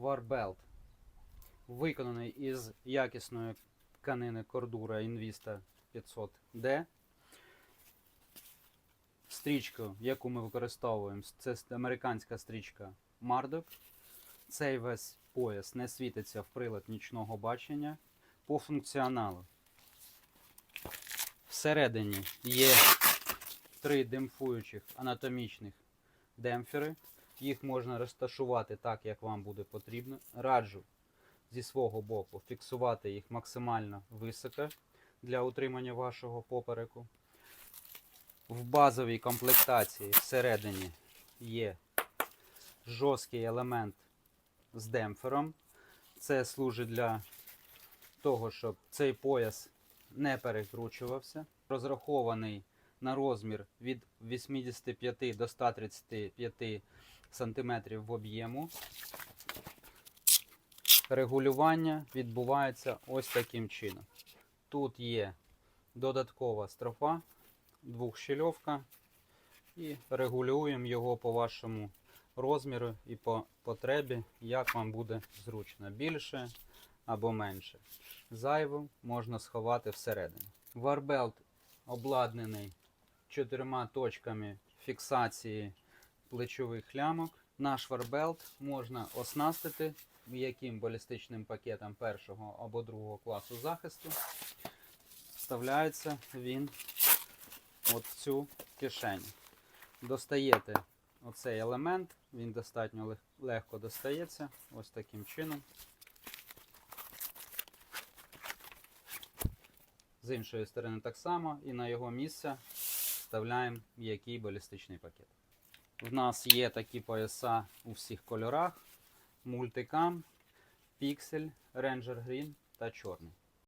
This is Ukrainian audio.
Warbelt. Виконаний із якісної тканини кордура Invista 500D. Стрічку, яку ми використовуємо, це американська стрічка Marduk. Цей весь пояс не світиться в прилад нічного бачення. По функціоналу. Всередині є три демпфуючих анатомічних демпфери. Їх можна розташувати так, як вам буде потрібно. Раджу зі свого боку фіксувати їх максимально високо для утримання вашого попереку. В базовій комплектації всередині є жорсткий елемент з демпфером. Це служить для того, щоб цей пояс не перекручувався. Розрахований на розмір від 85 до 135 см в об'єму. Регулювання відбувається ось таким чином. Тут є додаткова стропа, двохщільовка, і регулюємо його по вашому розміру і по потребі, як вам буде зручно, більше або менше. Зайву можна сховати всередину. Варбелт обладнаний чотирма точками фіксації плечових лямок. Наш варбелт можна оснастити яким балістичним пакетом першого або другого класу захисту. Вставляється він от в цю кишеню. Достаєте оцей елемент, він достатньо лег- легко достається, ось таким чином. З іншої сторони так само, і на його місце вставляємо м'який балістичний пакет. В нас є такі пояса у всіх кольорах: мультикам, піксель, рейнджер грін та чорний.